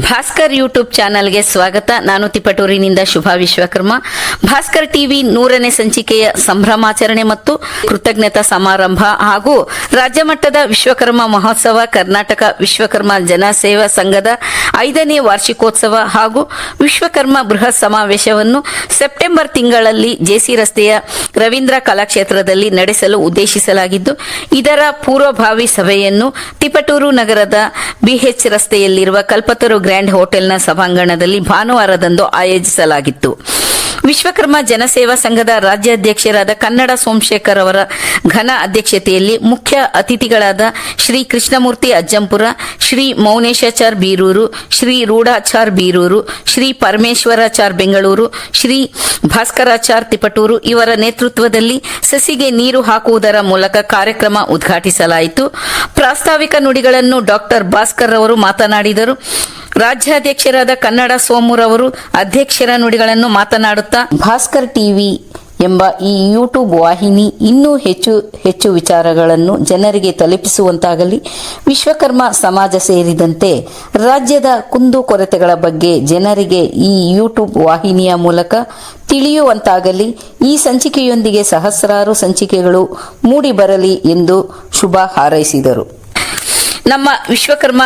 Bhaskar YouTube ಚಾನಲ್ಗೆ ಸ್ವಾಗತ. ನಾನು ತಿಪಟೂರಿನಿಂದ ಶುಭಾ ವಿಶ್ವಕರ್ಮ. ಭಾಸ್ಕರ್ ಟಿವಿ ನೂರನೇ ಸಂಚಿಕೆಯ ಸಂಭ್ರಮಾಚರಣೆ ಮತ್ತು ಕೃತಜ್ಞತಾ ಸಮಾರಂಭ ಹಾಗೂ ರಾಜ್ಯಮಟ್ಟದ ವಿಶ್ವಕರ್ಮ ಮಹೋತ್ಸವ, ಕರ್ನಾಟಕ ವಿಶ್ವಕರ್ಮ ಜನಸೇವಾ ಸಂಘದ ಐದನೇ ವಾರ್ಷಿಕೋತ್ಸವ ಹಾಗೂ ವಿಶ್ವಕರ್ಮ ಬೃಹತ್ ಸಮಾವೇಶವನ್ನು ಸೆಪ್ಟೆಂಬರ್ ತಿಂಗಳಲ್ಲಿ ಜೆಸಿ ರಸ್ತೆಯ ರವೀಂದ್ರ ಕಲಾಕ್ಷೇತ್ರದಲ್ಲಿ ನಡೆಸಲು ಉದ್ದೇಶಿಸಲಾಗಿದ್ದು, ಇದರ ಪೂರ್ವಭಾವಿ ಸಭೆಯನ್ನು ತಿಪಟೂರು ನಗರದ ಬಿಎಚ್ ರಸ್ತೆಯಲ್ಲಿರುವ ಕಲ್ಪತರು ಗ್ರ್ಯಾಂಡ್ ಹೋಟೆಲ್ನ ಸಭಾಂಗಣದಲ್ಲಿ ಭಾನುವಾರದಂದು ಆಯೋಜಿಸಲಾಗಿತ್ತು. ವಿಶ್ವಕರ್ಮ ಜನಸೇವಾ ಸಂಘದ ರಾಜ್ಯಾಧ್ಯಕ್ಷರಾದ ಕನ್ನಡ ಸೋಮಶೇಖರ್ ಅವರ ಘನ ಅಧ್ಯಕ್ಷತೆಯಲ್ಲಿ ಮುಖ್ಯ ಅತಿಥಿಗಳಾದ ಶ್ರೀ ಕೃಷ್ಣಮೂರ್ತಿ ಅಜ್ಜಂಪುರ, ಶ್ರೀ ಮೌನೇಶಾಚಾರ್ ಬೀರೂರು, ಶ್ರೀ ರೂಢಾಚಾರ್ ಬೀರೂರು, ಶ್ರೀ ಪರಮೇಶ್ವರಾಚಾರ್ ಬೆಂಗಳೂರು, ಶ್ರೀ ಭಾಸ್ಕರಾಚಾರ್ ತಿಪಟೂರು ಇವರ ನೇತೃತ್ವದಲ್ಲಿ ಸಸಿಗೆ ನೀರು ಹಾಕುವುದರ ಮೂಲಕ ಕಾರ್ಯಕ್ರಮ ಉದ್ಘಾಟಿಸಲಾಯಿತು. ಪ್ರಾಸ್ತಾವಿಕ ನುಡಿಗಳನ್ನು ಡಾಕ್ಟರ್ ಭಾಸ್ಕರ್ ಅವರು ಮಾತನಾಡಿದರು. ರಾಜ್ಯಾಧ್ಯಕ್ಷರಾದ ಕನ್ನಡ ಸೋಮೂರ್ ಅವರು ಅಧ್ಯಕ್ಷರ ನುಡಿಗಳನ್ನು ಮಾತನಾಡುತ್ತಾ, ಭಾಸ್ಕರ್ ಟಿವಿ ಎಂಬ ಈ ಯೂಟ್ಯೂಬ್ ವಾಹಿನಿ ಇನ್ನೂ ಹೆಚ್ಚು ಹೆಚ್ಚು ವಿಚಾರಗಳನ್ನು ಜನರಿಗೆ ತಲುಪಿಸುವಂತಾಗಲಿ, ವಿಶ್ವಕರ್ಮ ಸಮಾಜ ಸೇರಿದಂತೆ ರಾಜ್ಯದ ಕುಂದುಕೊರತೆಗಳ ಬಗ್ಗೆ ಜನರಿಗೆ ಈ ಯೂಟ್ಯೂಬ್ ವಾಹಿನಿಯ ಮೂಲಕ ತಿಳಿಯುವಂತಾಗಲಿ, ಈ ಸಂಚಿಕೆಯೊಂದಿಗೆ ಸಹಸ್ರಾರು ಸಂಚಿಕೆಗಳು ಮೂಡಿ ಬರಲಿ ಎಂದು ಶುಭ ಹಾರೈಸಿದರು. ನಮ್ಮ ವಿಶ್ವಕರ್ಮ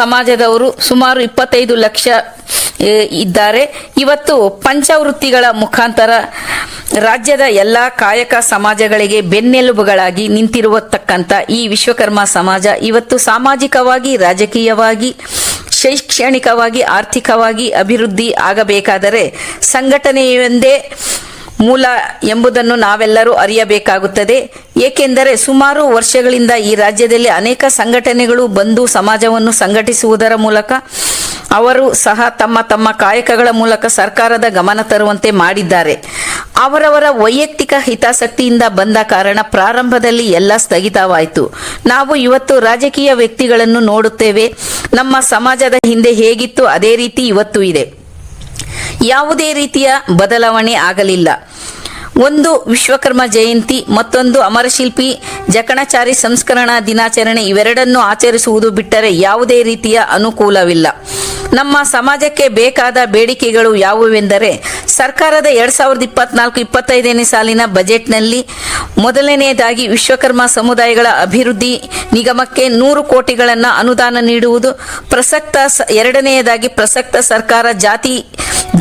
ಸಮಾಜದವರು ಸುಮಾರು ಇಪ್ಪತ್ತೈದು ಲಕ್ಷ ಇದ್ದಾರೆ. ಇವತ್ತು ಪಂಚವೃತ್ತಿಗಳ ಮುಖಾಂತರ ರಾಜ್ಯದ ಎಲ್ಲ ಕಾಯಕ ಸಮಾಜಗಳಿಗೆ ಬೆನ್ನೆಲುಬುಗಳಾಗಿ ನಿಂತಿರುವತಕ್ಕಂಥ ಈ ವಿಶ್ವಕರ್ಮ ಸಮಾಜ ಇವತ್ತು ಸಾಮಾಜಿಕವಾಗಿ, ರಾಜಕೀಯವಾಗಿ, ಶೈಕ್ಷಣಿಕವಾಗಿ, ಆರ್ಥಿಕವಾಗಿ ಅಭಿವೃದ್ಧಿ ಆಗಬೇಕಾದರೆ ಸಂಘಟನೆಯೊಂದೇ ಮೂಲ ಎಂಬುದನ್ನು ನಾವೆಲ್ಲರೂ ಅರಿಯಬೇಕಾಗುತ್ತದೆ. ಏಕೆಂದರೆ ಸುಮಾರು ವರ್ಷಗಳಿಂದ ಈ ರಾಜ್ಯದಲ್ಲಿ ಅನೇಕ ಸಂಘಟನೆಗಳು ಬಂದು ಸಮಾಜವನ್ನು ಸಂಘಟಿಸುವುದರ ಮೂಲಕ ಅವರು ಸಹ ತಮ್ಮ ತಮ್ಮ ಕಾಯಕಗಳ ಮೂಲಕ ಸರ್ಕಾರದ ಗಮನ ತರುವಂತೆ ಮಾಡಿದ್ದಾರೆ. ಅವರವರ ವೈಯಕ್ತಿಕ ಹಿತಾಸಕ್ತಿಯಿಂದ ಬಂದ ಕಾರಣ ಪ್ರಾರಂಭದಲ್ಲಿ ಎಲ್ಲ ಸ್ಥಗಿತವಾಯಿತು. ನಾವು ಇವತ್ತು ರಾಜಕೀಯ ವ್ಯಕ್ತಿಗಳನ್ನು ನೋಡುತ್ತೇವೆ. ನಮ್ಮ ಸಮಾಜದ ಹಿಂದೆ ಹೇಗಿತ್ತು ಅದೇ ರೀತಿ ಇವತ್ತು ಇದೆ. ಯಾವುದೇ ರೀತಿಯ ಬದಲಾವಣೆ ಆಗಲಿಲ್ಲ. ಒಂದು ವಿಶ್ವಕರ್ಮ ಜಯಂತಿ, ಮತ್ತೊಂದು ಅಮರಶಿಲ್ಪಿ, ಜಕಣಚಾರಿ ಸಂಸ್ಕರಣಾ ದಿನಾಚರಣೆ ಇವೆರಡನ್ನು ಆಚರಿಸುವುದು ಬಿಟ್ಟರೆ ಯಾವುದೇ ರೀತಿಯ ಅನುಕೂಲವಿಲ್ಲ. ನಮ್ಮ ಸಮಾಜಕ್ಕೆ ಬೇಕಾದ ಬೇಡಿಕೆಗಳು ಯಾವುವೆಂದರೆ ಸರ್ಕಾರದ ಎರಡ್ ಸಾವಿರದ ಇಪ್ಪತ್ನಾಲ್ಕು ಇಪ್ಪತ್ತೈದನೇ ಸಾಲಿನ ಬಜೆಟ್ನಲ್ಲಿ ಮೊದಲನೆಯದಾಗಿ ವಿಶ್ವಕರ್ಮ ಸಮುದಾಯಗಳ ಅಭಿವೃದ್ಧಿ ನಿಗಮಕ್ಕೆ ನೂರು ಕೋಟಿಗಳನ್ನು ಅನುದಾನ ನೀಡುವುದು, ಪ್ರಸಕ್ತ ಎರಡನೆಯದಾಗಿ ಪ್ರಸಕ್ತ ಸರ್ಕಾರ ಜಾತಿ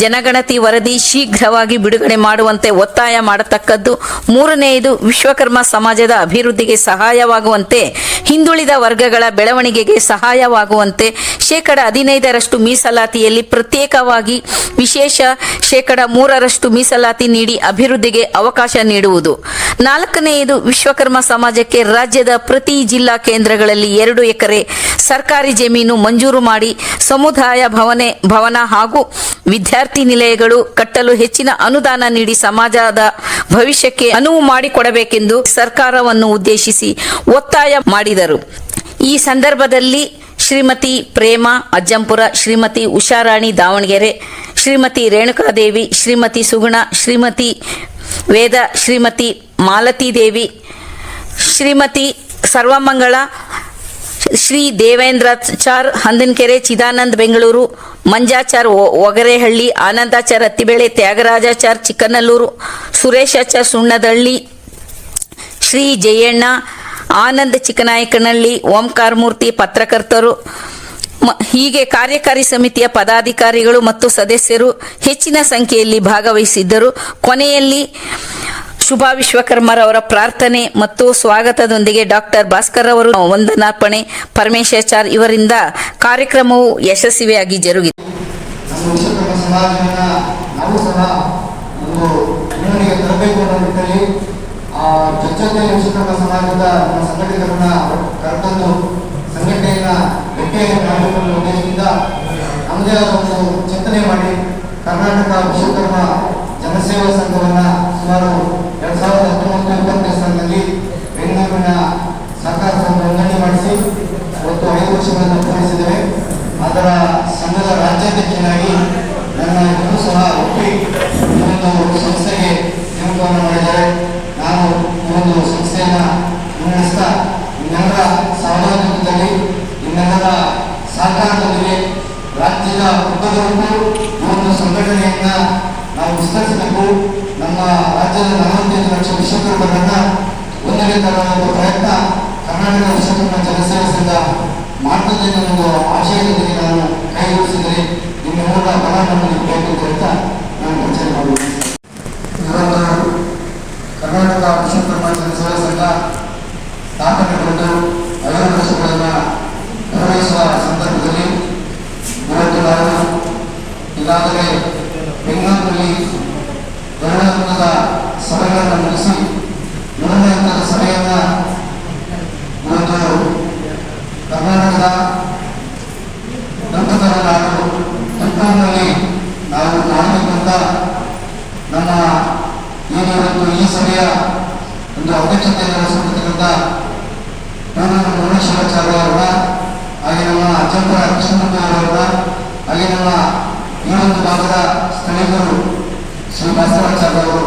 ಜನಗಣತಿ ವರದಿ ಶೀಘ್ರವಾಗಿ ಬಿಡುಗಡೆ ಮಾಡುವಂತೆ ಒತ್ತಾಯ ಮಾಡತಕ್ಕದ್ದು, ಮೂರನೆಯದು ವಿಶ್ವಕರ್ಮ ಸಮಾಜದ ಅಭಿವೃದ್ಧಿಗೆ ಸಹಾಯವಾಗುವಂತೆ ಹಿಂದುಳಿದ ವರ್ಗಗಳ ಬೆಳವಣಿಗೆಗೆ ಸಹಾಯವಾಗುವಂತೆ ಶೇಕಡ ಹದಿನೈದರಷ್ಟು ಮೀಸಲಾತಿಯಲ್ಲಿ ಪ್ರತ್ಯೇಕವಾಗಿ ವಿಶೇಷ ಶೇಕಡ ಮೂರರಷ್ಟು ಮೀಸಲಾತಿ ನೀಡಿ ಅಭಿವೃದ್ಧಿಗೆ ಅವಕಾಶ ನೀಡುವುದು. ನಾಲ್ಕನೆಯದು ವಿಶ್ವಕರ್ಮ ಸಮಾಜಕ್ಕೆ ರಾಜ್ಯದ ಪ್ರತಿ ಜಿಲ್ಲಾ ಕೇಂದ್ರಗಳಲ್ಲಿ ಎರಡು ಎಕರೆ ಸರ್ಕಾರಿ ಜಮೀನು ಮಂಜೂರು ಮಾಡಿ ಸಮುದಾಯ ಭವನೆ, ಭವನ ಹಾಗೂ ವಿದ್ಯಾರ್ಥಿ ನಿಲಯಗಳು ಕಟ್ಟಲು ಹೆಚ್ಚಿನ ಅನುದಾನ ನೀಡಿ ಸಮಾಜದ ಭವಿಷ್ಯಕ್ಕೆ ಅನುವು ಮಾಡಿಕೊಡಬೇಕೆಂದು ಸರ್ಕಾರವನ್ನು ಉದ್ದೇಶಿಸಿ ಒತ್ತಾಯ ಮಾಡಿದರು. ಈ ಸಂದರ್ಭದಲ್ಲಿ ಶ್ರೀಮತಿ ಪ್ರೇಮ ಅಜ್ಜಂಪುರ, ಶ್ರೀಮತಿ ಉಷಾರಾಣಿ ದಾವಣಗೆರೆ, ಶ್ರೀಮತಿ ರೇಣುಕಾದೇವಿ, ಶ್ರೀಮತಿ ಸುಗುಣ, ಶ್ರೀಮತಿ ವೇದ, ಶ್ರೀಮತಿ ಮಾಲತಿ ದೇವಿ, ಶ್ರೀಮತಿ ಸರ್ವಮಂಗಳ, ಶ್ರೀ ದೇವೇಂದ್ರಾಚಾರ್ ಹಂದನ್ಕೆರೆ, ಚಿದಾನಂದ್ ಬೆಂಗಳೂರು, ಮಂಜಾಚಾರ್ ಒಗರೆಹಳ್ಳಿ, ಆನಂದಾಚಾರ್ ಅತ್ತಿಬೇಳೆ, ತ್ಯಾಗರಾಜಾಚಾರ್ ಚಿಕ್ಕನಲ್ಲೂರು, ಸುರೇಶಾಚಾರ್ ಸುಣ್ಣದಳ್ಳಿ, ಶ್ರೀ ಜಯಣ್ಣ ಆನಂದ್ ಚಿಕ್ಕನಾಯಕನಹಳ್ಳಿ, ಓಂಕಾರ ಮೂರ್ತಿ, ಪತ್ರಕರ್ತರು ಹೀಗೆ ಕಾರ್ಯಕಾರಿ ಸಮಿತಿಯ ಪದಾಧಿಕಾರಿಗಳು ಮತ್ತು ಸದಸ್ಯರು ಹೆಚ್ಚಿನ ಸಂಖ್ಯೆಯಲ್ಲಿ ಭಾಗವಹಿಸಿದ್ದರು. ಕೊನೆಯಲ್ಲಿ ಶುಭಾ ವಿಶ್ವಕರ್ಮರವರ ಪ್ರಾರ್ಥನೆ ಮತ್ತು ಸ್ವಾಗತದೊಂದಿಗೆ ಡಾಕ್ಟರ್ ಭಾಸ್ಕರ್ ಅವರು ವಂದನಾರ್ಪಣೆ. ಪರಮೇಶಾಚಾರ್ ಇವರಿಂದ ಕಾರ್ಯಕ್ರಮವು ಯಶಸ್ವಿಯಾಗಿ ಜರುಗಿತು ನಮ್ಮ ವಿಶ್ವಕರ್ಮ ಸಮಾಜವನ್ನ ನಾವು ಸಹ ಒಂದು ಮುನ್ನಡೆಗೆ ತರಬೇಕು ಅನ್ನೋ ನಿಟ್ಟಿನಲ್ಲಿ ಆ ವಿಶ್ವಕರ್ಮ ಸಮಾಜದ ಸಂಘಟನೆಗಳನ್ನ ಕರೆತಂದು ಸಂಘಟನೆಯನ್ನ ಗಟ್ಟಿಯಾಗಿ ಉದ್ದೇಶದಿಂದ ನಮ್ಮದೇ ಆದ ಒಂದು ಚಿಂತನೆ ಮಾಡಿ ಕರ್ನಾಟಕ ವಿಶ್ವಕರ್ಮ ಜನಸೇವಾ ಸಂಘವನ್ನ ಸುಮಾರು ಎರಡ್ ಸಾವಿರದ ಹತ್ತೊಂಬತ್ತು ಇಪ್ಪತ್ತನೇ ಸಾಲಿನಲ್ಲಿ ಬೆಂಗಳೂರಿನ ಸರ್ಕಾರ ನೋಂದಣಿ ಮಾಡಿಸಿ ಇವತ್ತು ಐದು ವರ್ಷಗಳನ್ನು ಪೂರೈಸಿದ್ದೇವೆ. ಅದರ ಸಂಘದ ರಾಜ್ಯಾಧ್ಯಕ್ಷನಾಗಿ ನನ್ನ ಇನ್ನೂ ಸಹ ಒಪ್ಪಿ ಒಂದು ಸಂಸ್ಥೆಗೆ ನೇಮಕವನ್ನು ಮಾಡಿದ್ದಾರೆ ನಾನು ಈ ಒಂದು ಸಂಸ್ಥೆಯನ್ನ ಮುನ್ನಡೆಸ್ತಾ ನಿಮ್ಮೆಲ್ಲರ ಸಹಭಾಗಿತ್ವದಲ್ಲಿ ನಿಮ್ಮೆಲ್ಲರ ಸಹಕಾರದೊಂದಿಗೆ ರಾಜ್ಯದ ಉದ್ದಗಲಕ್ಕೂ ಈ ಒಂದು ಸಂಘಟನೆಯನ್ನ ನಾವು ವಿಸ್ತರಿಸಬೇಕು ನಮ್ಮ ರಾಜ್ಯದ ನಲವತ್ತೈದು ಲಕ್ಷ ವಿಶ್ವಕರ್ಮರನ್ನ ಒಂದನೇ ತರುವ ಒಂದು ಪ್ರಯತ್ನ ಕರ್ನಾಟಕ ವಿಶ್ವಕರ್ಮ ಜನಸೇವಾ ಸಂಘ ಮಾಡ್ತದೆ ಅನ್ನೋ ಒಂದು ಆಶಯದೊಂದಿಗೆ ನಾನು ಕೈಗೂಡಿಸಿದರೆ ನಿಮ್ಮೆಲ್ಲರ ಬಲ ನಮ್ಮಲ್ಲಿ ಬೇಕು ಅಂತ ನಾನು ಪರಿಚಯ ಮಾಡುತ್ತೇನೆ ಇವತ್ತು ಕರ್ನಾಟಕ ವಿಶ್ವಕರ್ಮ ಜನಸೇವಾ ಸಂಘ ಸ್ಥಾಪನೆಗೊಂಡು ಐವತ್ತು ವರ್ಷಗಳನ್ನು ಪೂರೈಸುವ ಸಂದರ್ಭದಲ್ಲಿ ಇವತ್ತು ನಾವು ಈಗಾಗಲೇ ಬೆಂಗಳೂರಿನಲ್ಲಿ ಸಭೆಗಳನ್ನು ಮುಗಿಸಿ ಮೂರನೇ ಹಂತದ ಸಭೆಯನ್ನು ಇವತ್ತು ಕರ್ನಾಟಕದ ನಾವು ನಮ್ಮ ಈ ಅಧ್ಯಕ್ಷತೆಯನ್ನು ವಹಿಸಿರ್ತಕ್ಕಂಥ ಪೂರ್ಣ ಮುರುಳೇಶ್ವರಾಚಾರ್ಯ ಅವರ ಹಾಗೆ ನಮ್ಮ ಅಜ್ಜಂಪುರ ಕೃಷ್ಣಮೂರ್ತಿ ಅವರ ಹಾಗೆ ನಮ್ಮ ಈ ಒಂದು ಭಾಗದ ಸ್ಥಳೀಯರು ಶ್ರೀ ಭಾಸ್ಕರಾಚಾರ್ಯ ಅವರು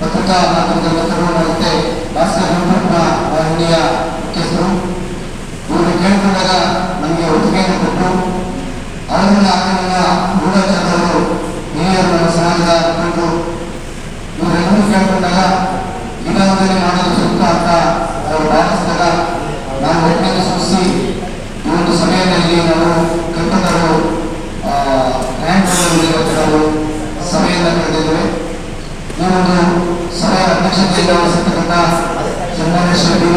ಪತ್ರಿಕಾ ಮಾಧ್ಯಮದ ಮಿತ್ರರು ಮತ್ತೆ ಭಾಸ್ಕರ್ ಯೂಟ್ಯೂಬ್ನ ವಾಹಿನಿಯ ಮುಖ್ಯಸ್ಥರು ಇವರು ಕೇಳಿಕೊಂಡಾಗ ನಮಗೆ ಒಪ್ಪಿಗೆಯನ್ನು ಕೊಟ್ಟು ಅವರನ್ನ ಆಗ ಗೂಢಾಚಾರ್ಯ ಅವರು ಹಿರಿಯರು ನಮ್ಮ ಸಮಾಜದ ಮುಖಂಡರು ಇವರೆಲ್ಲರೂ ಕೇಳ್ಕೊಂಡಾಗ ಈಗಾಗಲೇ ಮಾಡಲು ಸೂಕ್ತ ಅಂತ ಅವರು ಭಾವಿಸಿದಾಗ ನಾನು ಒಟ್ಟಿಗೆ ಸೂಚಿಸಿ ಈ ಒಂದು ಸಭೆಯನ್ನು ಇಲ್ಲಿ ನಾವು ಕಲ್ಪತರು ನಾವು ಸಭೆಯನ್ನು ಕರೆದಿದ್ದೇವೆ ಈ ಒಂದು ಸಭೆಯ ಅಧ್ಯಕ್ಷತೆಯಿಂದ ಶ್ರೀ ಬಿ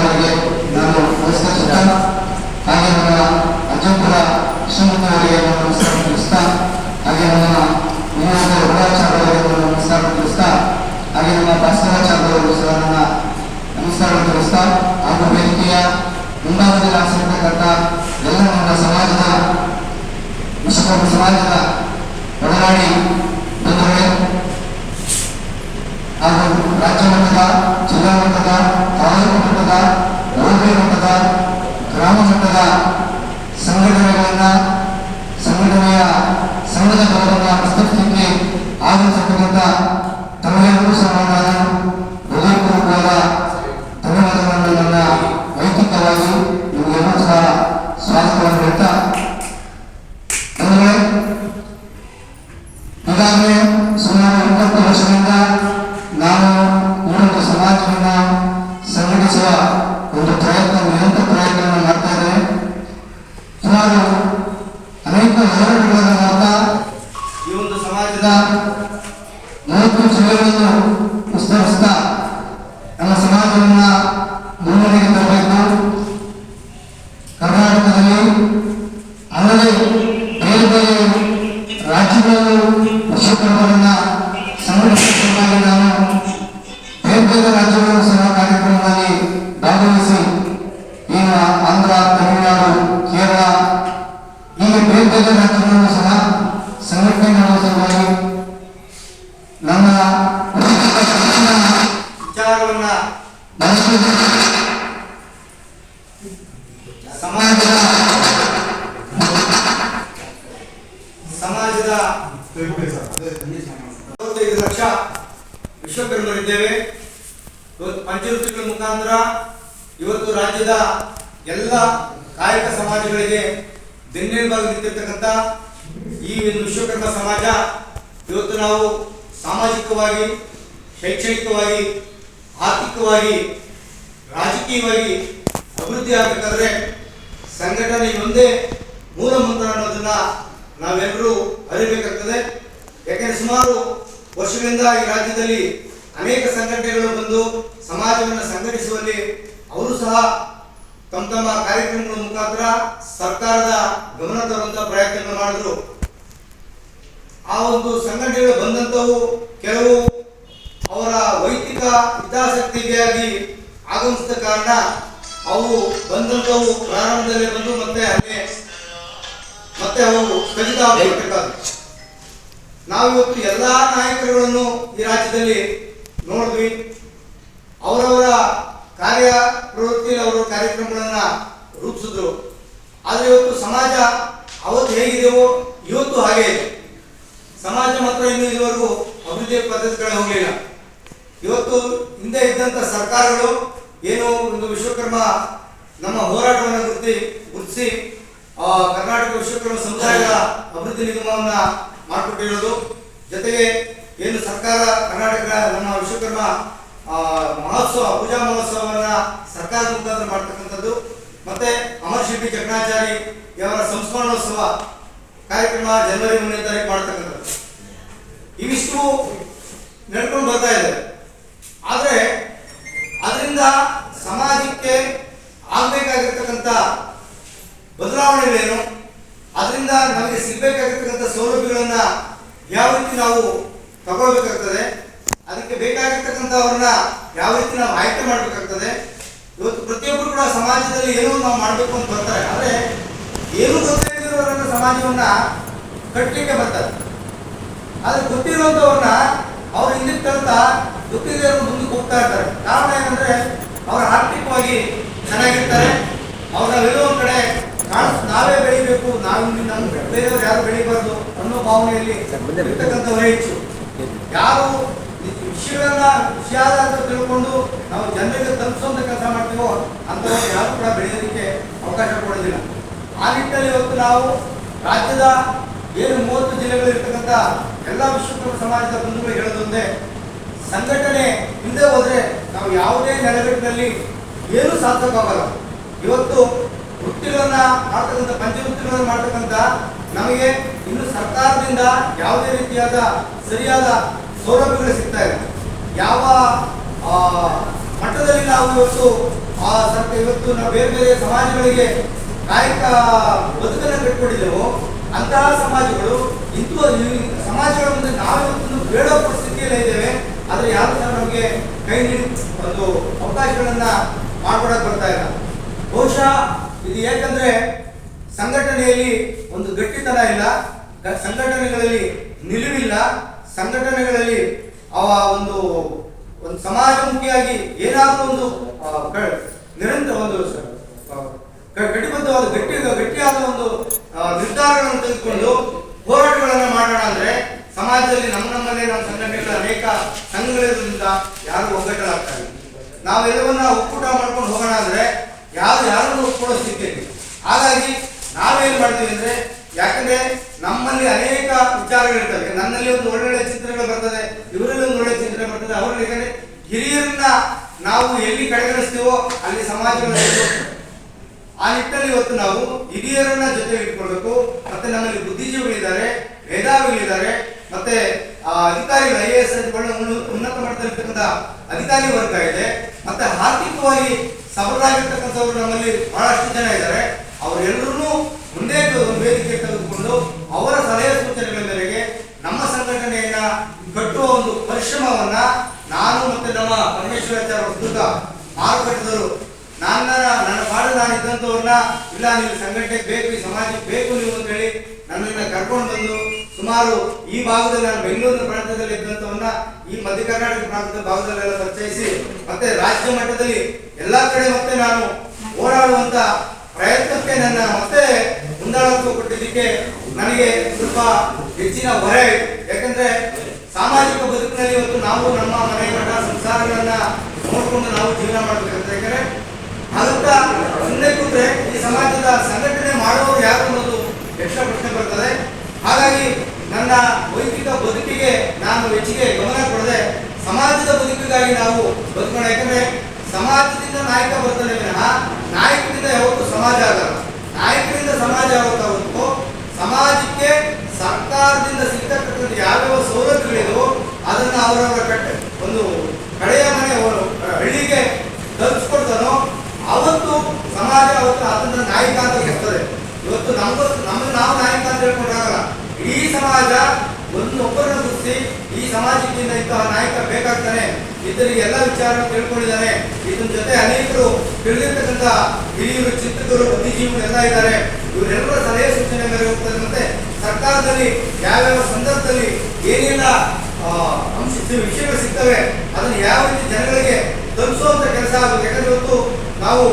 ಅವರಿಗೆ ನಾನು ನಮಸ್ಕರಿಸುತ್ತಾ ಹಾಗೆ ನಮ್ಮ ಅಜ್ಜಂಪುರ ಶಿವಮೊಗ್ಗವರಿಗೆ ನಾನು ನಮಸ್ಕಾರ ತಿಳಿಸ್ತಾ ಹಾಗೆ ನಮ್ಮ ವಿನೋದ ನನ್ನ ಹಾಗೂ ವೇದಿಕೆಯ ಮುಂಭಾಗದಲ್ಲಿ ಆಸಕ್ತಕ್ಕಂಥ ಎಲ್ಲ ನನ್ನ ಸಮಾಜದ ವಿಶ್ವಕರ್ಮ ಸಮಾಜದ ಒಡನಾಡಿ ಬಂಧುಗಳೇ, ಹಾಗೂ ರಾಜ್ಯ ಮಟ್ಟದ, ಜಿಲ್ಲಾ ಮಟ್ಟದ, ತಾಲೂಕು ಮಟ್ಟದ ಹೋಬಳಿ ಮಟ್ಟದ, ಗ್ರಾಮ ಮಟ್ಟದ ಸಂಘಟನೆಗಳನ್ನ ಸಂಘಟನೆಯ ಸಂಘದ ಬಲವನ್ನು ಪ್ರಸ್ತುತಕ್ಕೆ ಆಗಮಿಸತಕ್ಕಂಥ ತಮ್ಮೆಲ್ಲರೂ ಸಹ ನಾನು ಹೃದಯಪೂರ್ವಕವಾದ ಧನ್ಯವಾದಗಳನ್ನು ನನ್ನ ವೈಯಕ್ತಿಕವಾಗಿ ನಿಮಗೆಲ್ಲರೂ ಸಹ ಸ್ವಾಗತವನ್ನು ಹೇಳ್ತಾ ಬಂಧುಗಳೇ ಈಗಾಗಲೇ ಸುಮಾರು ಇಪ್ಪತ್ತು ವರ್ಷದಿಂದ ನಾನು ಈ ಒಂದು ಸಮಾಜವನ್ನ ಸಂಘಟಿಸುವ ಒಂದು ಪ್ರಯತ್ನ ನಿರಂತರ ಪ್ರಯತ್ನವನ್ನು ಮಾಡ್ತಾ ಇದ್ದೇನೆ ಸುಮಾರು ಅನೇಕ ಹೋರಾಟಗಳನ್ನು ಮಾಡ್ತಾ ಈ ಒಂದು ಸಮಾಜದ ಮೂವತ್ತು ಜಿಲ್ಲೆಗಳನ್ನು ವಿಸ್ತರಿಸ್ತಾ ನಮ್ಮ ಸಮಾಜವನ್ನ ಮುನ್ನಡೆಗೆ ತರಬೇಕು ಕರ್ನಾಟಕದಲ್ಲಿ ಅಲ್ಲದೆ ಬೇರೆ ಬೇರೆ ರಾಜ್ಯಗಳಲ್ಲೂ ವಿಶ್ವಕರ್ಮರನ್ನ ಸಂಘಟಿಸಬೇಕಾಗಿ ನಾನು ಬೇರೆ ಬೇರೆ ರಾಜ್ಯಗಳು ಸಹ ಕಾರ್ಯಕ್ರಮದಲ್ಲಿ ಭಾಗವಹಿಸಿ ಈಗ ಆಂಧ್ರ ತಮಿಳುನಾಡು ಕೇರಳ ಹೀಗೆ ಬೇರೆ ಬೇರೆ ರಾಜ್ಯಗಳನ್ನು ಸಹ ಸಂಘಟನೆ ಮಾಡುವ ಸಲುವಾಗಿ ನನ್ನ ವೈಯಕ್ತಿಕ ಕನಸಿನ ವಿಚಾರವನ್ನ ಮನಸ್ಸಿನಲ್ಲಿ ಸಮಾಜದ ಸಮಾಜದ ಅರವತ್ತೈದು ಲಕ್ಷ ವಿಶ್ವಕರ್ಮರಿದ್ದೇವೆ ಇವತ್ತು ಪಂಚವೃತ್ತಿಗಳ ಮುಖಾಂತರ ಇವತ್ತು ರಾಜ್ಯದ ಎಲ್ಲ ಕಾಯಕ ಸಮಾಜಗಳಿಗೆ ಬೆನ್ನೆಲುಬಾಗಿ ನಿಂತಿರ್ತಕ್ಕಂಥ ಈ ಒಂದು ವಿಶ್ವಕರ್ಮ ಸಮಾಜ, ಇವತ್ತು ನಾವು ಸಾಮಾಜಿಕವಾಗಿ, ಶೈಕ್ಷಣಿಕವಾಗಿ, ಆರ್ಥಿಕವಾಗಿ, ರಾಜಕೀಯವಾಗಿ ಅಭಿವೃದ್ಧಿ ಆಗಬೇಕಾದ್ರೆ ಸಂಘಟನೆ ಒಂದೇ ಮೂಲ ಮಂತ್ರ ಅನ್ನೋದನ್ನ ನಾವೆಲ್ಲರೂ ಅರಿಬೇಕಾಗ್ತದೆ. ಯಾಕೆಂದ್ರೆ ಸುಮಾರು ವರ್ಷಗಳಿಂದ ಈ ರಾಜ್ಯದಲ್ಲಿ ಅನೇಕ ಸಂಘಟನೆಗಳು ಬಂದು ಸಮಾಜವನ್ನು ಸಂಘಟಿಸುವಲ್ಲಿ ಅವರು ಸಹ ತಮ್ಮ ತಮ್ಮ ಕಾರ್ಯಕ್ರಮಗಳ ಮುಖಾಂತರ ಸರ್ಕಾರದ ಗಮನ ತರುವಂತಹ ಪ್ರಯತ್ನಗಳು ಮಾಡಿದ್ರು. ಆ ಒಂದು ಸಂಘಟನೆಗಳು ಬಂದಂತವು ಕೆಲವು ಅವರ ವೈಯಕ್ತಿಕ ಹಿತಾಸಕ್ತಿಗಾಗಿ ಆಗಮಿಸಿದ ಕಾರಣ ಅವು ಬಂದಂತವು ಪ್ರಾರಂಭದಲ್ಲಿ ಬಂದು ಮತ್ತೆ ಅಲ್ಲೇ ಮತ್ತೆ ಅವು ಆಗಬೇಕಾದ ನಾವಿವತ್ತು ಎಲ್ಲಾ ನಾಯಕರುಗಳನ್ನು ಈ ರಾಜ್ಯದಲ್ಲಿ ನೋಡಿದ್ವಿ. ಅವರವರ ಕಾರ್ಯ ಪ್ರವೃತ್ತಿಯಲ್ಲಿ ಅವರ ಕಾರ್ಯಕ್ರಮಗಳನ್ನ ರೂಪಿಸಿದ್ರು. ಆದ್ರೆ ಇವತ್ತು ಸಮಾಜ ಅವತ್ತು ಹೇಗಿದೆಯೋ ಇವತ್ತು ಹಾಗೆ ಇದೆ. ಸಮಾಜ ಮಾತ್ರ ಇನ್ನು ಇದುವರೆಗೂ ಅಭಿವೃದ್ಧಿ ಪದ್ಧತಿಗಳೇ ಹೋಗಲಿಲ್ಲ. ಇವತ್ತು ಹಿಂದೆ ಇದ್ದಂತ ಸರ್ಕಾರಗಳು ಏನು ಒಂದು ವಿಶ್ವಕರ್ಮ ನಮ್ಮ ಹೋರಾಟವನ್ನು ಗುರುತಿ, ಗುರುತಿಸಿ ಕರ್ನಾಟಕ ವಿಶ್ವಕರ್ಮ ಸಮುದಾಯದ ಅಭಿವೃದ್ಧಿ ನಿಗಮವನ್ನ ಮಾಡಿಕೊಟ್ಟಿರೋದು. ಜೊತೆಗೆ ಏನು ಸರ್ಕಾರ, ಕರ್ನಾಟಕ, ನಮ್ಮ ವಿಶ್ವಕರ್ಮ ಮಹೋತ್ಸವ, ಪೂಜಾ ಮಹೋತ್ಸವವನ್ನ ಸರ್ಕಾರದ ಮುಖಾಂತರ ಮಾಡ್ತಕ್ಕಂಥದ್ದು. ಮತ್ತೆ ಅಮರ್ ಶಿಲ್ಪಿ ಜಗಣಾಚಾರಿ ಅವರ ಸಂಸ್ಮರಣೋತ್ಸವ ಕಾರ್ಯಕ್ರಮ ಜನವರಿ ಮೂರನೇ ತಾರೀಕು ಮಾಡ್ತಕ್ಕಂಥದ್ದು. ಇವಿಷ್ಟು ನಡ್ಕೊಂಡು ಬರ್ತಾ ಇದೆ. ಆದ್ರೆ, ಅದರಿಂದ ಸಮಾಜಕ್ಕೆ ಆಗ್ಬೇಕಾಗಿರ್ತಕ್ಕಂಥ ಬದಲಾವಣೆಗಳೇನು? ಅದರಿಂದ ನಮಗೆ ಸಿಗ್ಬೇಕಾಗಿರ್ತಕ್ಕಂಥ ಸೌಲಭ್ಯಗಳನ್ನ ಯಾವ ರೀತಿ ನಾವು ತಗೊಳ್ಬೇಕಾಗ್ತದೆ? ಅದಕ್ಕೆ ಬೇಕಾಗಿರ್ತಕ್ಕಂಥವ್ರನ್ನ ಯಾವ ರೀತಿ ನಾವು ಆಯ್ಕೆ ಮಾಡಬೇಕಾಗ್ತದೆ? ಇವತ್ತು ಪ್ರತಿಯೊಬ್ಬರು ಕೂಡ ಸಮಾಜದಲ್ಲಿ ಏನೋ ನಾವು ಮಾಡಬೇಕು ಅಂತ ಬರ್ತಾರೆ ಆದರೆ ಏನು ಗೊತ್ತಿರೋರನ್ನ ಸಮಾಜವನ್ನ ಕಟ್ಟಲಿಕ್ಕೆ ಬರ್ತಾರೆ ಆದ್ರೆ ಗೊತ್ತಿರುವಂತವ್ರನ್ನ ಅವ್ರು ಇಲ್ಲಿ ತಳ್ತಾ ಗೊತ್ತಿಲ್ಲದೆ ಮುಂದಕ್ಕೆ ಹೋಗ್ತಾ ಇರ್ತಾರೆ. ಕಾರಣ ಏನಂದ್ರೆ ಅವ್ರ ಆರ್ಥಿಕವಾಗಿ ಚೆನ್ನಾಗಿರ್ತಾರೆ. ಅವ್ರ ಎಲ್ಲೋ ಒಂದ್ ಕಡೆ ಕಾಣಿಸ್ ನಾವೇ ಬೆಳಿಬೇಕು. ನಾವು ಬೇರೆಯವ್ರು ಯಾರು ಬೆಳಿಬಾರ್ದು ಅನ್ನೋ ಭಾವನೆಯಲ್ಲಿ ಇರ್ತಕ್ಕಂಥವರೇ ಹೆಚ್ಚು. ಯಾರು ವಿಷಯಗಳನ್ನ ವಿಷಯಾದ ಅಂತ ತಿಳ್ಕೊಂಡು ನಾವು ಜನರಿಗೆ ತಲುಪಿಸುವಂತ ಕೆಲಸ ಮಾಡ್ತೀವೋ ಅಂತವ್ರು ಯಾರು ಕೂಡ ಬೆಳೆಯೋದಕ್ಕೆ ಅವಕಾಶ ಕೊಡೋದಿಲ್ಲ. ಆ ನಿಟ್ಟಿನಲ್ಲಿ ಇವತ್ತು ನಾವು ರಾಜ್ಯದ ಏನು ಮೂವತ್ತು ಜಿಲ್ಲೆಗಳು ಇರ್ತಕ್ಕಂಥ ಎಲ್ಲ ವಿಶ್ವಕರ್ಮ ಸಮಾಜದ ಬಂಧುಗಳು ಹೇಳೋದೊಂದೇ ಸಂಘಟನೆ ಹಿಂದೆ ಹೋದ್ರೆ ನಾವು ಯಾವುದೇ ನೆಲೆಗಟ್ಟಿನಲ್ಲಿ ಏನು ಸಾಧಿಸೋಕ್ಕಾಗಲ್ಲ ಇವತ್ತು ವೃತ್ತಿಗಳನ್ನ ಮಾಡ್ತಕ್ಕಂಥ, ಪಂಚವೃತ್ತಿಗಳನ್ನ ಮಾಡ್ತಕ್ಕಂಥ ನಮಗೆ ಇನ್ನು ಸರ್ಕಾರದಿಂದ ಯಾವುದೇ ರೀತಿಯಾದ ಸರಿಯಾದ ಸೌಲಭ್ಯಗಳು ಸಿಗ್ತಾ ಇಲ್ಲ ಯಾವ ಮಟ್ಟದಲ್ಲಿ ನಾವು ಇವತ್ತು, ಆ, ಸರ್ಕ ಇವತ್ತು ನಾವು ಬೇರೆ ಬೇರೆ ಸಮಾಜಗಳಿಗೆ ಕಾಯಕ ಬದುಕನ್ನು ಕಟ್ಕೊಂಡಿದ್ದೆವು, ಅಂತಹ ಸಮಾಜಗಳು ಇಂದು ಸಮಾಜಗಳ ಮುಂದೆ ನಾವಿವತ್ತು ಬೇಡೋ ಪರಿಸ್ಥಿತಿಯಲ್ಲೇ ಇದ್ದೇವೆ. ಆದರೆ ಯಾರು ಸಹ ನಮಗೆ ಕೈ ನೀಡಿ ಒಂದು ಅವಕಾಶಗಳನ್ನ ಮಾಡ್ಕೊಡಕ್ ಬರ್ತಾ ಇಲ್ಲ. ಬಹುಶಃ ಇದು ಯಾಕಂದ್ರೆ ಸಂಘಟನೆಯಲ್ಲಿ ಒಂದು ಗಟ್ಟಿತನ ಇಲ್ಲ. ಸಂಘಟನೆಗಳಲ್ಲಿ ನಿಲುವಿಲ್ಲ. ಸಂಘಟನೆಗಳಲ್ಲಿ ಅವ ಒಂದು ಒಂದು ಸಮಾಜಮುಖಿಯಾಗಿ ಏನಾದರೂ ಒಂದು ನಿರಂತರ ಒಂದು ಕಟಿಬದ್ಧವಾದ, ಗಟ್ಟಿ, ಗಟ್ಟಿಯಾದ ಒಂದು ನಿರ್ಧಾರಗಳನ್ನು ತೆಗೆದುಕೊಂಡು ಹೋರಾಟಗಳನ್ನು ಮಾಡೋಣ ಅಂದ್ರೆ ಸಮಾಜದಲ್ಲಿ ನಮ್ಮ ನಮ್ಮಲ್ಲಿ ನಮ್ಮ ಸಂಘಟನೆಗಳ ಅನೇಕ ಸಂಘಗಳಿರೋದ್ರಿಂದ ಯಾರು ಒಗ್ಗಟ್ಟಲಾಗ್ತಾರೆ ನಾವೆಲ್ಲವನ್ನ ಒಕ್ಕೂಟ ಮಾಡ್ಕೊಂಡು ಹೋಗೋಣ ಅಂದ್ರೆ ಯಾರು ಯಾರನ್ನು ಒಪ್ಕೊಳ್ಳೋ ಸ್ಥಿತಿಯಲ್ಲಿ ಹಾಗಾಗಿ ನಾವೇನ್ ಮಾಡ್ತೀವಿ ಅಂದ್ರೆ ಯಾಕಂದ್ರೆ ನಮ್ಮಲ್ಲಿ ಅನೇಕ ವಿಚಾರಗಳಿರ್ತವೆ. ನನ್ನಲ್ಲಿ ಒಂದು ಒಳ್ಳೊಳ್ಳೆ ಚಿಂತನೆಗಳು ಬರ್ತದೆ, ಇವರಲ್ಲಿ ಒಳ್ಳೆ ಚಿಂತನೆ ಬರ್ತದೆ. ಅವರು ಯಾಕಂದ್ರೆ ಹಿರಿಯರನ್ನ ನಾವು ಎಲ್ಲಿ ಕಡೆಗಣಿಸ್ತೀವೋ ಅಲ್ಲಿ ಸಮಾಜ ಆ ನಿಟ್ಟಿನಲ್ಲಿ ಇವತ್ತು ನಾವು ಹಿರಿಯರನ್ನ ಜೊತೆ ಇಟ್ಕೊಳ್ಬೇಕು. ಮತ್ತೆ ನಮ್ಮಲ್ಲಿ ಬುದ್ಧಿಜೀವಿಗಳಿದ್ದಾರೆ, ಮೇಧಾವಿಗಳಿದ್ದಾರೆ, ಮತ್ತೆ ಅಧಿಕಾರಿಗಳು, ಐ ಎ ಎಸ್ ಉನ್ನತ ಮಟ್ಟದಲ್ಲಿರ್ತಕ್ಕಂಥ ಅಧಿಕಾರಿ ವರ್ಗ ಇದೆ. ಮತ್ತೆ ಆರ್ಥಿಕವಾಗಿ ಸಬಲರಾಗಿರ್ತಕ್ಕಂಥವ್ರು ನಮ್ಮಲ್ಲಿ ಬಹಳಷ್ಟು ಜನ ಇದ್ದಾರೆ. ಅವರೆಲ್ಲರೂ ಮುಂದೆ ವೇದಿಕೆ ತೆಗೆದುಕೊಂಡು ಅವರ ಸಲಹೆ ಸೂಚನೆಗಳ ಮೇರೆಗೆ ನಮ್ಮ ಸಂಘಟನೆಯನ್ನ ಕಟ್ಟುವ ಒಂದು ಪರಿಶ್ರಮವನ್ನ ನಾನು ಮತ್ತೆ ನಮ್ಮ ಪರಮೇಶ್ವರಾಚಾರ್ಯ ಹೊಸದುರ್ಗ ಮಾರುಕಟ್ಟೆದವರು ನನ್ನ ನನ್ನ ಪಾಡು ನಾನು ಇದ್ದಂಥವ್ರನ್ನ ಇಲ್ಲ ನೀವು ಸಂಘಟನೆ ಬೇಕು, ಈ ಸಮಾಜಕ್ಕೆ ಬೇಕು ನೀವು ಅಂತ ಹೇಳಿ ನನ್ನನ್ನ ಕರ್ಕೊಂಡು ಬಂದು ಸುಮಾರು ಈ ಭಾಗದಲ್ಲಿ ನಾನು ಬೆಂಗಳೂರಿನ ಪ್ರಾಂತ್ಯದಲ್ಲಿ ಇದ್ದಂಥವನ್ನ ಈ ಮಧ್ಯ ಕರ್ನಾಟಕ ಪ್ರಾಂತದ ಭಾಗದಲ್ಲೆಲ್ಲ ಪರಿಚಯಿಸಿ, ಮತ್ತೆ ರಾಜ್ಯ ಮಟ್ಟದಲ್ಲಿ ಎಲ್ಲಾ ಕಡೆ ಮತ್ತೆ ನಾನು ಹೋರಾಡುವಂತ ಪ್ರಯತ್ನಕ್ಕೆ ನನ್ನ ಮತ್ತೆ ಮುಂದಾಳತ್ವ ಕೊಟ್ಟಿದ್ದಕ್ಕೆ ನನಗೆ ಸ್ವಲ್ಪ ಹೆಚ್ಚಿನ ಹೊರೆ. ಯಾಕಂದ್ರೆ ಸಾಮಾಜಿಕ ಬದುಕಿನಲ್ಲಿ ಇವತ್ತು ನಾವು ನಮ್ಮ ಮನೆ ಮಠ, ಸಂಸಾರಗಳನ್ನ ನೋಡ್ಕೊಂಡು ನಾವು ಜೀವನ ಮಾಡಬೇಕಂತ ಯಾಕಂದ್ರೆ ಅದಕ್ಕ ಸುಮ್ಮನೆ ಕೂತ್ರೆ ಈ ಸಮಾಜದ ಸಂಘಟನೆ ಮಾಡುವವರು ಯಾರು ಅನ್ನೋದು ಯಕ್ಷ ಪ್ರಶ್ನೆ ಬರ್ತದೆ. ಹಾಗಾಗಿ ನನ್ನ ವೈಯಕ್ತಿಕ ಬದುಕಿಗೆ ನಾನು ಹೆಚ್ಚಿಗೆ ಗಮನ ಕೊಡದೆ ಸಮಾಜದ ಬದುಕಿಗಾಗಿ ನಾವು ಬದುಕೋಣ. ಯಾಕಂದ್ರೆ ಸಮಾಜದಿಂದ ನಾಯಕ ಬರ್ತಾನೆ ವಿನಃ ನಾಯಕರಿಂದ ಯಾವತ್ತು ಸಮಾಜ ಆಗಲ್ಲ. ನಾಯಕರಿಂದ ಸಮಾಜ ಯಾವತ್ತಾಗುತ್ತೋ ಸಮಾಜಕ್ಕೆ ಸರ್ಕಾರದಿಂದ ಸಿಗ್ತಕ್ಕಂಥ ಯಾವ್ಯಾವ ಸೌಲಭ್ಯಗಳಿದೋ ಅದನ್ನ ಅವರವರ ಕಟ್ಟ ಒಂದು ಕಡೆಯ ಮನೆ ಅವರು ಹಳ್ಳಿಗೆ ತಲುಪಿಸ್ಕೊಡ್ತಾನೋ ಅವತ್ತು ಸಮಾಜ ಅವತ್ತು ಅದನ್ನ ನಾಯಕ ಅಂತ ಕರ್ತದೆ ಇವತ್ತು ನಮ್ಗೂ ನಮ್ಮನ್ನು ನಾವು ನಾಯಕ ಅಂತ ಹೇಳ್ಕೊಂಡಾಗಲ್ಲ ಇಡೀ ಸಮಾಜ ಒಂದು ಒಬ್ಬರನ್ನು ಗುರುತಿಸಿ ಈ ಸಮಾಜಕ್ಕೆ ಇಂತಹ ನಾಯಕ ಬೇಕಾಗ್ತಾನೆ ಇದರಿಗೆ ಎಲ್ಲ ವಿಚಾರ ತಿಳ್ಕೊಂಡಿದ್ದಾರೆ. ಇದನ್ನ ಜೊತೆ ಅನೇಕರು ತಿಳಿದಿರ್ತಕ್ಕಂಥ ಹಿರಿಯರು ಚಿಂತಕರು ಬುದ್ಧಿಜೀವಿಗಳು ಎಲ್ಲ ಇದ್ದಾರೆ. ಇವರೆಲ್ಲರ ಸಲಹೆ ಸೂಚನೆ ಮೇಲೆ ಹೋಗ್ತಕ್ಕಂತೆ ಸರ್ಕಾರದಲ್ಲಿ ಯಾವ್ಯಾವ ಸಂದರ್ಭದಲ್ಲಿ ಏನೆಲ್ಲ ಅಂಶ, ವಿಷಯಗಳು ಸಿಗ್ತವೆ, ಅದನ್ನು ಯಾವ ರೀತಿ ಜನಗಳಿಗೆ ತಲುಪಿಸುವಂತ ಕೆಲಸ ಆಗುತ್ತೆ. ಯಾಕಂದ್ರೆ ಇವತ್ತು ನಾವು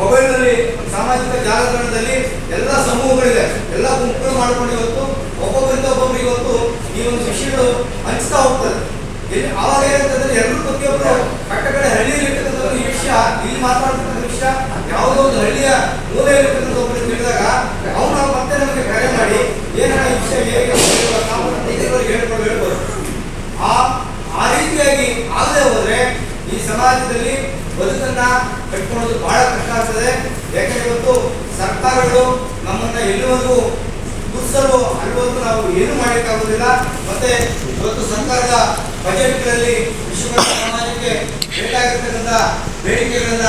ಮೊಬೈಲ್ನಲ್ಲಿ, ಸಾಮಾಜಿಕ ಜಾಲತಾಣದಲ್ಲಿ ಎಲ್ಲ ಸಮೂಹಗಳಿದೆ. ಎಲ್ಲ ಗುಂಪುಗಳು ಮಾಡ್ಕೊಂಡು ಇವತ್ತು ಒಬ್ಬೊಬ್ಬರಿಂದ ಒಬ್ಬೊಬ್ಬರಿಗೆ ಇವತ್ತು ಈ ಒಂದು ವಿಷಯಗಳು ಹಂಚ್ತಾ ಹೋಗ್ತದೆ. ಆವಾಗ ಏನಂತಂದ್ರೆ ಈ ವಿಷಯ. ಇಲ್ಲಿ ಮಾತಾಡ್ತಕ್ಕಂಥ ವಿಷಯ. ಯಾವುದೋ ಒಂದು ಹಳ್ಳಿಯ ತಿಳಿದಾಗ ಮತ್ತೆ ನಮಗೆ ಕರೆ ಮಾಡಿ ವಿಷಯ ಹೇಗೆ ಆ ಆ ರೀತಿಯಾಗಿ ಈ ಸಮಾಜದಲ್ಲಿ ಬದುಕನ್ನ ಕಟ್ಕೊಳ್ಳೋದು ಬಹಳ ಕಷ್ಟ ಆಗ್ತದೆ. ಇವತ್ತು ಸರ್ಕಾರಗಳು ನಮ್ಮನ್ನ ಎಲ್ಲಿವರೆಗೂ ನಾವು ಏನು ಮಾಡಲಿಕ್ಕಾಗೋದಿಲ್ಲ. ಮತ್ತೆ ಇವತ್ತು ಸರ್ಕಾರದ ಬಜೆಟ್ಗಳಲ್ಲಿ ಬೇಡಿಕೆಗಳನ್ನ